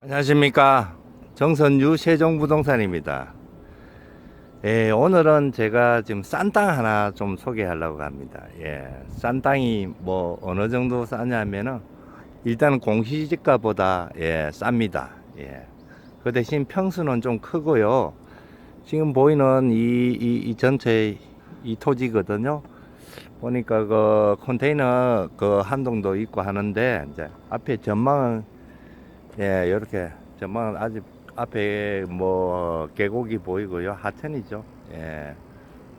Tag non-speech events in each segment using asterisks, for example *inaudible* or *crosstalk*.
안녕하십니까. 정선유 세종부동산입니다. 예, 오늘은 제가 지금 싼 땅 하나 좀 소개하려고 합니다. 예, 싼 땅이 뭐 어느 정도 싸냐면은 일단 공시지가보다 예, 쌉니다. 예. 그 대신 평수는 좀 크고요. 지금 보이는 이, 이, 이 전체 이 토지거든요. 보니까 그 컨테이너 그 한동도 있고 하는데 이제 앞에 전망은 예, 이렇게 전망은 아직 앞에 뭐 계곡이 보이고요. 하천이죠. 예.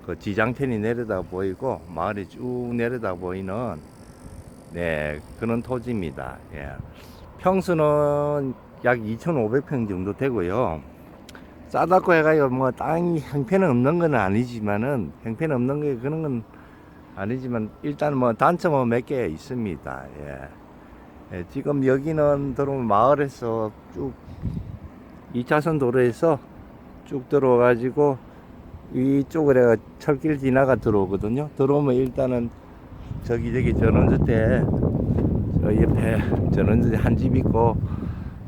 그 지장천이 내려다 보이고 마을이 쭉 내려다 보이는 네, 그런 토지입니다. 예. 평수는 약 2,500평 정도 되고요. 싸다고 해가지고 뭐 땅이 형편은 없는 건 아니지만은 형편 없는 게 그런 건 아니지만 일단 뭐 단점은 몇 개 있습니다. 예. 예, 지금 여기는 들어오면 마을에서 쭉 2차선 도로에서 쭉 들어와가지고 이쪽으로 해가 철길 지나가 들어오거든요. 들어오면 일단은 저기 저기 전원주택 저 옆에 전원주택 한 집 있고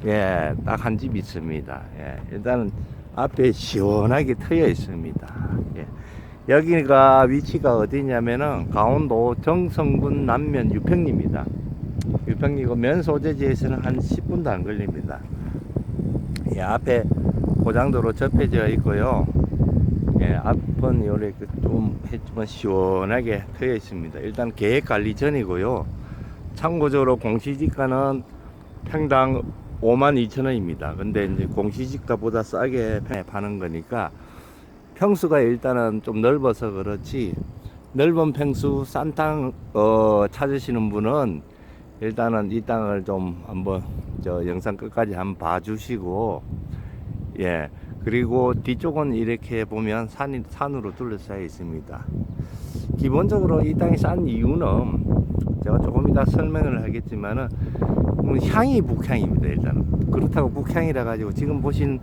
예, 딱 한 집 있습니다. 예, 일단은 앞에 시원하게 트여 있습니다. 예. 여기가 위치가 어디냐면은 강원도 정성군 남면 유평리입니다. 유평리고 면 소재지에서는 한 10분도 안 걸립니다. 예, 앞에 고장도로 접해져 있고요. 예, 앞은 요래 그좀 했지만 시원하게 트여 있습니다. 일단 계획 관리 전이고요. 참고적으로 공시지가는 평당 5만 2천 원입니다. 근데 이제 공시지가보다 싸게 파는 거니까 평수가 일단은 좀 넓어서 그렇지 넓은 평수 싼땅 어, 찾으시는 분은 일단은 이 땅을 좀 한번 저 영상 끝까지 한번 봐주시고 예 그리고 뒤쪽은 이렇게 보면 산이 산으로 둘러싸여 있습니다. 기본적으로 이 땅이 싼 이유는 제가 조금 이따 설명을 하겠지만은 뭐 향이 북향입니다 일단은 그렇다고 북향이라 가지고 지금 보신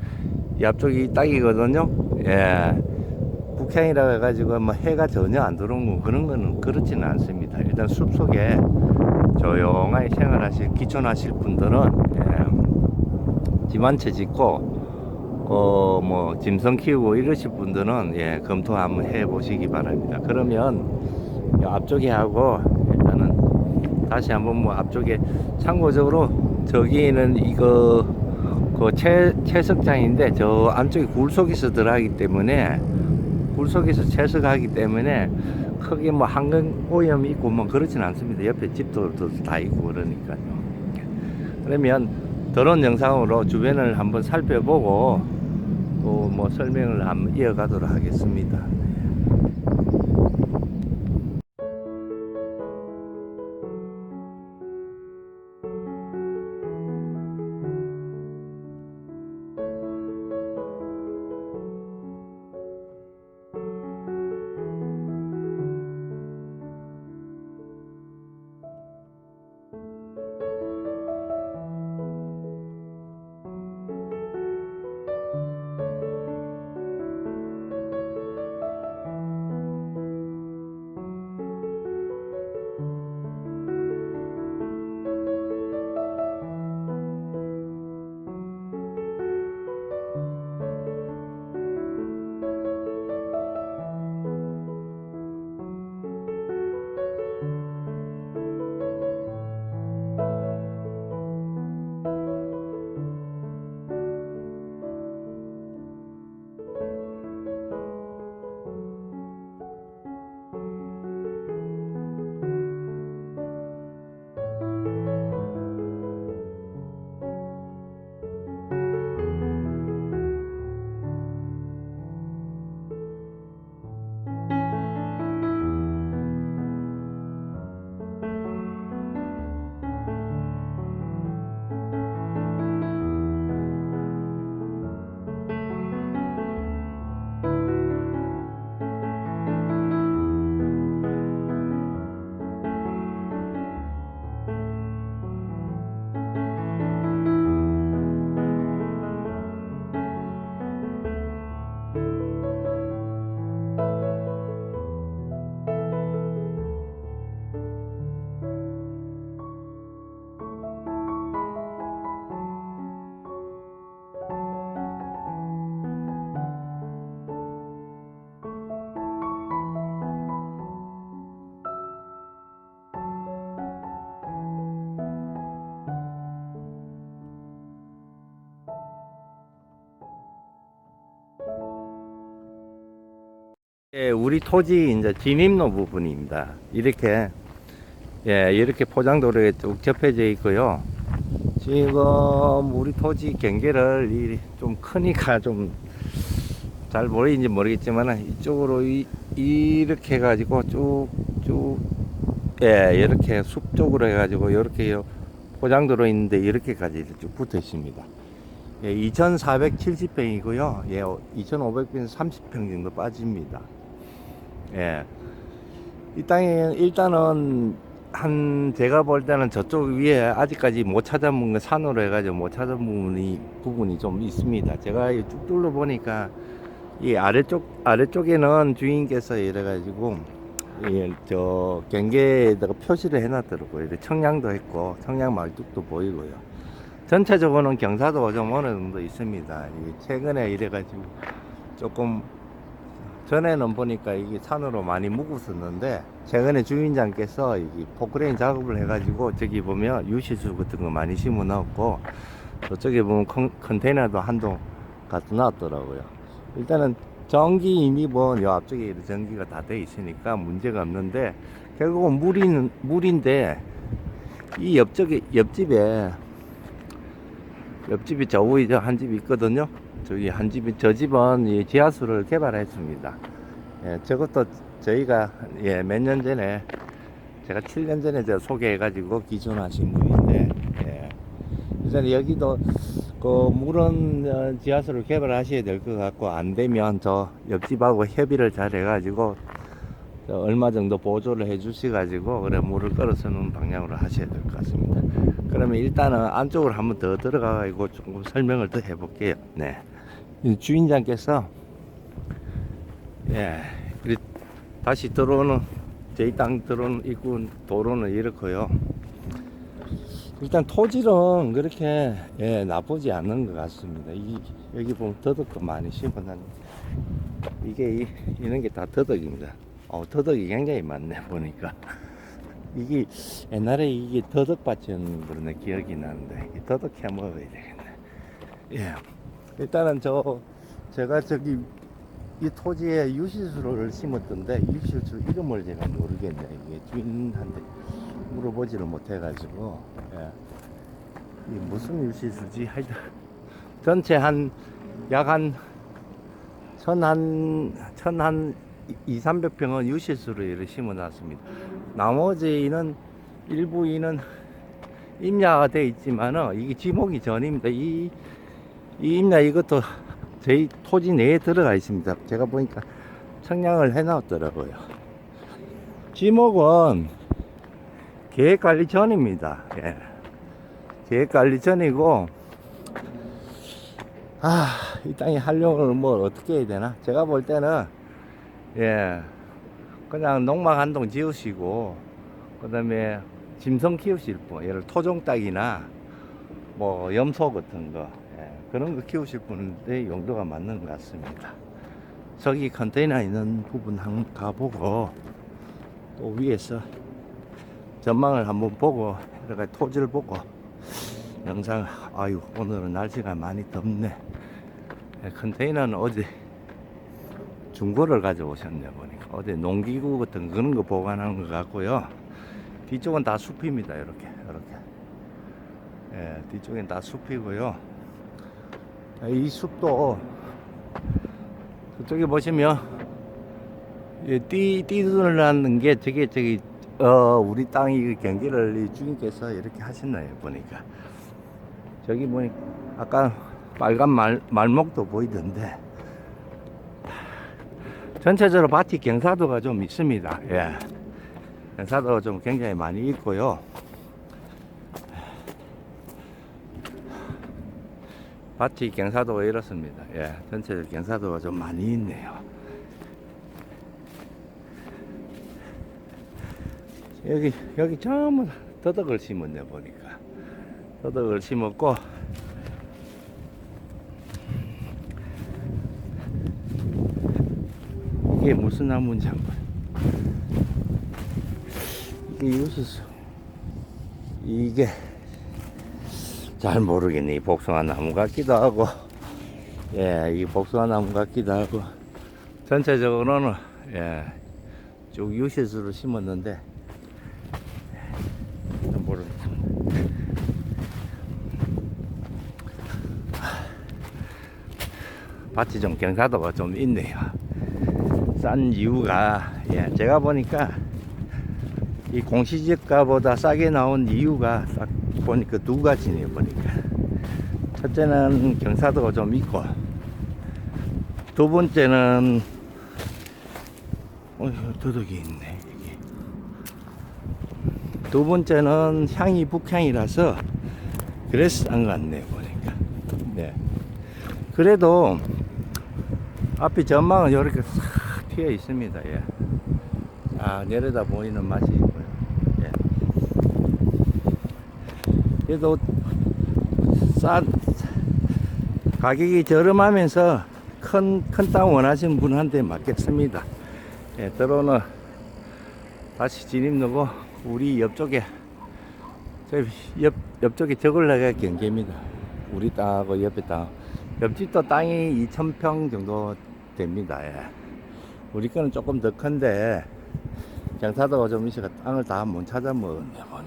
옆쪽이 땅이거든요. 예. 북향이라 해가지고 뭐 해가 전혀 안 들어온 거 그런 거는 그렇지는 않습니다. 일단 숲 속에 조용하게 생활하실 기촌하실 분들은 예, 집한채 짓고 어 뭐 짐승 키우고 이러실 분들은 예 검토 한번 해 보시기 바랍니다. 그러면 이 앞쪽에 하고 일단은 다시 한번 뭐 앞쪽에 참고적으로 저기는 이거 그 채, 채석장인데 저 안쪽에 굴 속에서 들어가기 때문에 굴 속에서 채석하기 때문에 크게 뭐 한강 오염이 있고 뭐 그렇진 않습니다. 옆에 집도 다 있고 그러니까요. 그러면 더러운 영상으로 주변을 한번 살펴보고 또 뭐 설명을 한번 이어가도록 하겠습니다. 예, 우리 토지 이제 진입로 부분입니다. 이렇게 예, 이렇게 포장도로에 쭉 접혀져 있고요. 지금 우리 토지 경계를 이- 좀 크니까 좀 잘 보이는지 모르겠지만 이쪽으로 이, 이렇게 해가지고 쭉쭉 예, 이렇게 숲 쪽으로 해가지고 이렇게 요 포장도로 있는데 이렇게까지 쭉 붙어 있습니다. 예, 2,470평이고요. 예, 2,500평 30평 정도 빠집니다. 예. 이 땅에 일단은 한 제가 볼 때는 저쪽 위에 아직까지 못 찾아본 거 산으로 해가지고 못 찾아본 부분이 부분이 좀 있습니다. 제가 이쭉 둘러 보니까 이 아래쪽 아래쪽에는 주인께서 이래가지고 이저 경계에다가 표시를 해놨더라고요. 청량도 했고 청량 말뚝도 보이고요. 전체적으로는 경사도가 좀 어느 정도 있습니다. 이 최근에 이래가지고 조금 전에는 보니까 이게 산으로 많이 묵었었는데 최근에 주인장께서 이 포크레인 작업을 해가지고 저기 보면 유시수 같은 거 많이 심어 넣었고 저쪽에 보면 컨, 컨테이너도 한동 갖다 놨더라고요. 일단은 전기 이미 뭐요 앞쪽에 전기가 다 돼 있으니까 문제가 없는데 결국은 물이 물인데 이 옆쪽에 옆집에 옆집이 저 위에 한 집이 있거든요. 저기 한 집이 저 집은 이 지하수를 개발했습니다. 예, 저것도 저희가 예, 몇 년 전에 제가 7년 전에 제가 소개해가지고 기존하신 분인데 예. 우선 여기도 그 물은 어, 지하수를 개발하셔야 될 것 같고 안 되면 저 옆집하고 협의를 잘 해가지고 저 얼마 정도 보조를 해주셔가지고 그래 물을 끌어서는 방향으로 하셔야 될 것 같습니다. 그러면 일단은 안쪽으로 한번 더 들어가가지고 조금 설명을 더 해볼게요. 네. 이 주인장께서 예, 다시 들어오는 저희 땅 들어오는 입구 도로는 이렇고요. 일단 토질은 그렇게 예, 나쁘지 않은 것 같습니다. 이, 여기 보면 더덕도 많이 심어놨는데 이게 이, 이런 게 다 더덕입니다. 어, 더덕이 굉장히 많네 보니까 *laughs* 이게 옛날에 이게 더덕밭이었는 내 기억이 나는데 이 더덕 해 먹어야 되겠네. 예, 일단은 저 제가 저기 이 토지에 유시수를 심었던데 유시수 이름을 제가 모르겠네 이게 주인한테 물어보지를 못해가지고 예. 이 무슨 유시수지 하여튼 전체 한 약한 천한 천한 2, 300평은 유시수를 이렇게 심어놨습니다. 나머지는 일부 인은 임야가 돼 있지만은 이게 지목이 전입니다. 이, 이 임야 이것도 저희 토지 내에 들어가 있습니다. 제가 보니까 청량을 해놨더라고요. 지목은 계획관리 전입니다. 예. 계획관리 전이고, 아, 이 땅이 활용을 뭐 어떻게 해야 되나? 제가 볼 때는, 예, 그냥 농막 한 동 지으시고, 그 다음에 짐승 키우실 분, 예를 토종 닭이나 뭐 염소 같은 거, 예, 그런 거 키우실 분인데 용도가 맞는 것 같습니다. 저기 컨테이너 있는 부분 한번 가보고, 또 위에서 전망을 한번 보고 이렇게 토지를 보고 영상 아유 오늘은 날씨가 많이 덥네. 예, 컨테이너는 어제 중고를 가져오셨네 보니까. 어제 농기구 같은 그런 거 보관하는 것 같고요. 뒤쪽은 다 숲입니다 이렇게 이렇게. 예, 뒤쪽엔 다 숲이고요 이 숲도 저쪽에 보시면 예, 띠, 띠들라는 게 저게 저기 어 우리 땅이 그 경기를 이 주인께서 이렇게 하셨나요 보니까. 저기 보니 아까 빨간 말, 말목도 보이던데. 전체적으로 밭이 경사도가 좀 있습니다. 예. 경사도가 좀 굉장히 많이 있고요 밭이 경사도가 이렇습니다. 예 전체적으로 경사도가 좀 많이 있네요. 여기 여기 전부 다 더덕을 심었네 보니까. 더덕을 심었고 이게 무슨 나무인지 한번. 이게 유수수. 이게 잘 모르겠네 이 복숭아 나무 같기도 하고 예 이 복숭아 나무 같기도 하고 전체적으로는 예. 쭉 유실수로 심었는데 좀 모르겠습니다. 밭이 좀 경사도가 좀 있네요. 싼 이유가 예, 제가 보니까 이 공시지가보다 싸게 나온 이유가 딱 보니까 두 가지네요 보니까. 첫째는 경사도가 좀 있고 두 번째는 어 더덕이 있네 여기 두 번째는 향이 북향이라서 그래서 싼것 같네요 보니까. 네. 그래도 앞에 전망은 이렇게 싹 튀어 있습니다 예. 아 내려다 보이는 맛이 있고요 예. 그래도 싼 가격이 저렴하면서 큰 큰 땅 원하시는 분한테 맞겠습니다. 예, 들어오는 다시 진입 넣고 우리 옆쪽에 저 옆, 옆쪽에 저걸나가 경계입니다. 우리 땅하고 옆에 땅. 옆집도 땅이 2,000평 정도 됩니다. 예. 우리 거는 조금 더 큰데 경사도가 좀 있어가 땅을 다 못 찾아 먹었네 보니까 예,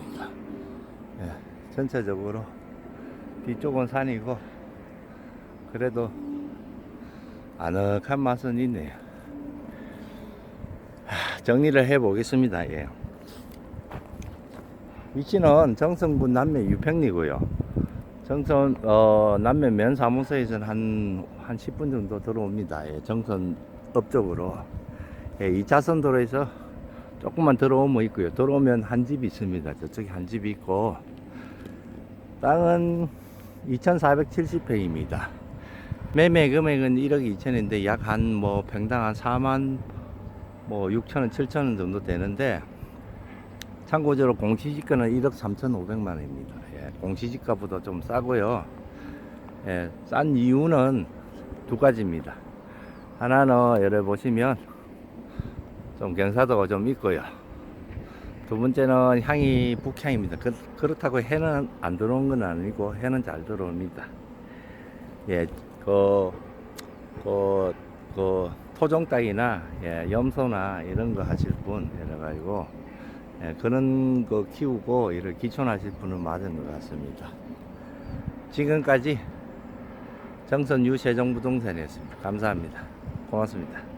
전체적으로 뒤쪽은 산이고 그래도 아늑한 맛은 있네요 하, 정리를 해 보겠습니다 예. 위치는 정성군 남면 유평리고요 정선 어, 남면 면 사무소에서는 한, 한 10분 정도 들어옵니다 예, 정선 업 쪽으로 예, 2차선 도로에서 조금만 들어오면 있고요. 들어오면 한 집이 있습니다. 저쪽에 한 집이 있고 땅은 2,470평입니다. 매매 금액은 1억 2천인데 약 한 뭐 평당 한 4만 뭐 6천 원, 7천 원 정도 되는데 참고적으로 공시지가는 1억 3,500만 원입니다. 예, 공시지가보다 좀 싸고요. 예, 싼 이유는 두 가지입니다. 하나는 여러 보시면 좀 경사도가 좀 있고요. 두 번째는 향이 북향입니다. 그, 그렇다고 해는 안 들어온 건 아니고 해는 잘 들어옵니다. 예, 그, 그, 그 토종 땅이나 예, 염소나 이런 거 하실 분 이래 가지고 예, 그런 거 키우고 이를 기촌하실 분은 맞은 것 같습니다. 지금까지 정선 유 세종부동산이었습니다. 감사합니다. 고맙습니다.